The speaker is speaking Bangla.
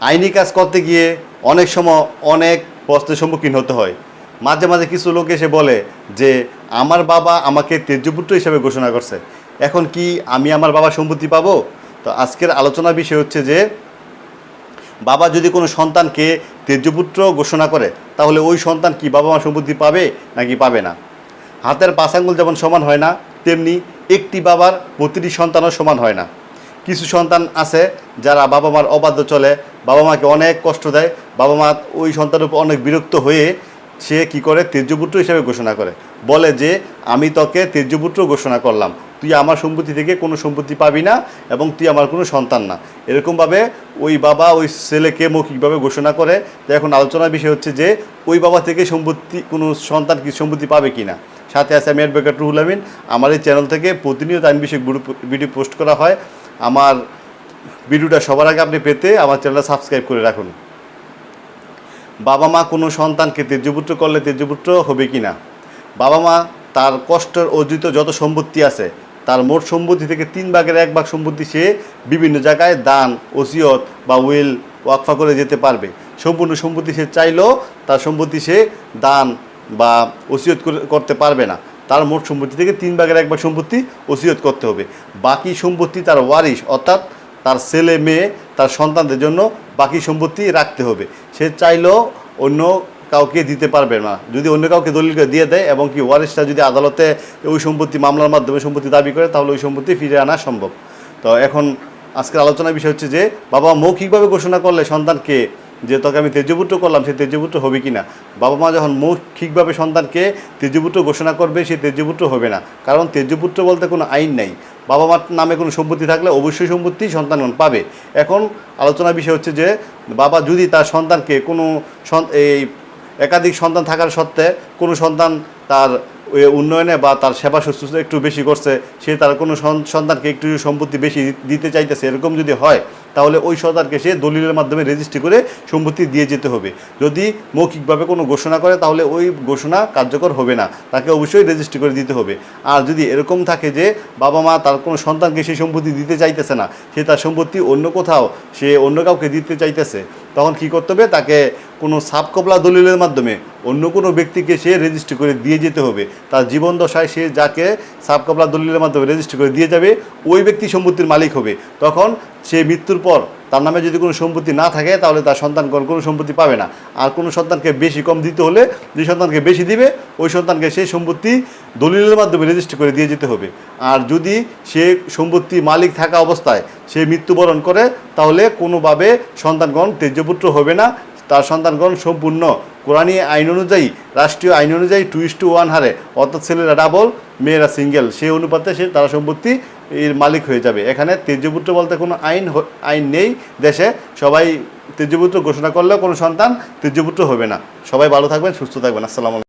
আইনি কাজ করতে গিয়ে অনেক সময় অনেক প্রশ্নের সম্মুখীন হতে হয়। মাঝে মাঝে কিছু লোক এসে বলে যে, আমার বাবা আমাকে তেজপুত্র হিসেবে ঘোষণা করছে। এখন কি আমি আমার বাবার সম্পত্তি পাবো? তো আজকের আলোচনার বিষয় হচ্ছে যে, বাবা যদি কোনো সন্তানকে তেজপুত্র ঘোষণা করে, তাহলে ওই সন্তান কি বাবা মা সম্পত্তি পাবে নাকি পাবে না? হাতের পাঁচ আঙ্গুল যেমন সমান হয় না, তেমনি একটি বাবার প্রতিটি সন্তানও সমান হয় না। কিছু সন্তান আছে যারা বাবা মার অবাধ্য চলে বাবা মাকে অনেক কষ্ট দেয়। বাবা মা ওই সন্তানের উপর অনেক বিরক্ত হয়ে সে কি করে? তেজপুত্র হিসেবে ঘোষণা করে। বলে যে, আমি তোকে তেজপুত্র ঘোষণা করলাম। তুই আমার সম্পত্তি থেকে কোনো সম্পত্তি পাবি না এবং তুই আমার কোনো সন্তান না। এরকমভাবে ওই বাবা ওই ছেলেকে মৌখিকভাবে ঘোষণা করে। তো এখন আলোচনার বিষয় হচ্ছে যে, ওই বাবা থেকে সম্পত্তি, কোনো সন্তান কি সম্পত্তি পাবে কি না? সাথে আছে আমি অ্যাডভোকেট রুহুল আমিন। আমার এই চ্যানেল থেকে প্রতিনিয়ত আইন গ্রুপ ভিডিও পোস্ট করা হয়। আমার ভিডিওটা সবার আগে আপনি পেতে আমার চ্যানেলটা সাবস্ক্রাইব করে রাখুন। বাবা মা কোনো সন্তানকে তেজপুত্র করলে তেজপুত্র হবে কি না? বাবা মা তার কষ্টের অর্জিত যত সম্পত্তি আছে, তার মোট সম্পত্তি থেকে তিন ভাগের এক ভাগ সম্পত্তি সে বিভিন্ন জায়গায় দান, ওসিয়ত বা উইল ওয়াকফা করে যেতে পারবে। সম্পূর্ণ সম্পত্তি সে চাইলেও তার সম্পত্তি সে দান বা ওসিয়ত করে- করতে পারবে না। তার মোট সম্পত্তি থেকে তিন ভাগের এক ভাগ সম্পত্তি ওসিয়ত করতে হবে। বাকি সম্পত্তি তার ওয়ারিশ, অর্থাৎ তার ছেলে মেয়ে, তার সন্তানদের জন্য বাকি সম্পত্তি রাখতে হবে। সে চাইলেও অন্য কাউকে দিতে পারবে না। যদি অন্য কাউকে দলিল করে দিয়ে দেয় এবং কি ওয়ারিশটা যদি আদালতে ওই সম্পত্তি, মামলার মাধ্যমে সম্পত্তি দাবি করে, তাহলে ওই সম্পত্তি ফিরে আনা সম্ভব। তো এখন আজকের আলোচনার বিষয় হচ্ছে যে বাবা মৌখিকভাবে ঘোষণা করলে সন্তানকে যে, তোকে আমি তেজপুত্র করলাম, সে তেজপুত্র হবে কি না বাবা মা যখন মৌখিকভাবে সন্তানকে তেজপুত্র ঘোষণা করবে, সে তেজপুত্র হবে না। কারণ তেজপুত্র বলতে কোনো আইন নাই। বাবা মার নামে কোনো সম্পত্তি থাকলে অবশ্যই সম্পত্তি সন্তানগণ পাবে। এখন আলোচনা বিষয় হচ্ছে যে, বাবা যদি তার সন্তানকে কোনো এই একাধিক সন্তান থাকার সত্ত্বে কোনো সন্তান তার উন্নয়নে বা তার সেবা শুশ্রূষা একটু বেশি করছে, সে তার কোনো সন্তানকে একটু সম্পত্তি বেশি দিতে চাইতেছে, এরকম যদি হয় তাহলে ওই সন্তানকে সে দলিলের মাধ্যমে রেজিস্ট্রি করে সম্পত্তি দিয়ে যেতে হবে। যদি মৌখিকভাবে কোনো ঘোষণা করে, তাহলে ওই ঘোষণা কার্যকর হবে না। তাকে অবশ্যই রেজিস্ট্রি করে দিতে হবে। আর যদি এরকম থাকে যে বাবা মা তার কোনো সন্তানকে সেই সম্পত্তি দিতে চাইতেছে না, সে তার সম্পত্তি অন্য কোথাও, সে অন্য কাউকে দিতে চাইতেছে, তখন কি করতে হবে? তাকে কোনো সাবকবলা দলিলের মাধ্যমে অন্য কোনো ব্যক্তিকে সে রেজিস্ট্রি করে দিয়ে যেতে হবে। তার জীবন দশায় সে যাকে সাবকবলা দলিলের মাধ্যমে রেজিস্ট্রি করে দিয়ে যাবে, ওই ব্যক্তি সম্পত্তির মালিক হবে। তখন সে মৃত্যুর পর তার নামে যদি কোনো সম্পত্তি না থাকে, তাহলে তার সন্তানগণ কোনো সম্পত্তি পাবে না। আর কোনো সন্তানকে বেশি কম দিতে হলে, যে সন্তানকে বেশি দিবে, ওই সন্তানকে সেই সম্পত্তি দলিলের মাধ্যমে রেজিস্টার করে দিয়ে যেতে হবে। আর যদি সে সম্পত্তি মালিক থাকা অবস্থায় সে মৃত্যুবরণ করে, তাহলে কোনোভাবে সন্তানগণ তেজপুত্র হবে না, তার সন্তানগণ সম্পূর্ণ কোরআনী আইন অনুযায়ী, রাষ্ট্রীয় আইন অনুযায়ী টু ইস টু ওয়ান হারে অর্থাৎ ছেলেরা ডাবল মেয়েরা সিঙ্গেল সেই অনুপাতে সে তারা সম্পত্তি এর মালিক হয়ে যাবে। এখানে তেজপুত্র বলতে কোনো আইন আইন নেই দেশে। সবাই তেজপুত্র ঘোষণা করলেও কোনো সন্তান তেজপুত্র হবে না। সবাই ভালো থাকবেন, সুস্থ থাকবেন। আসসালামু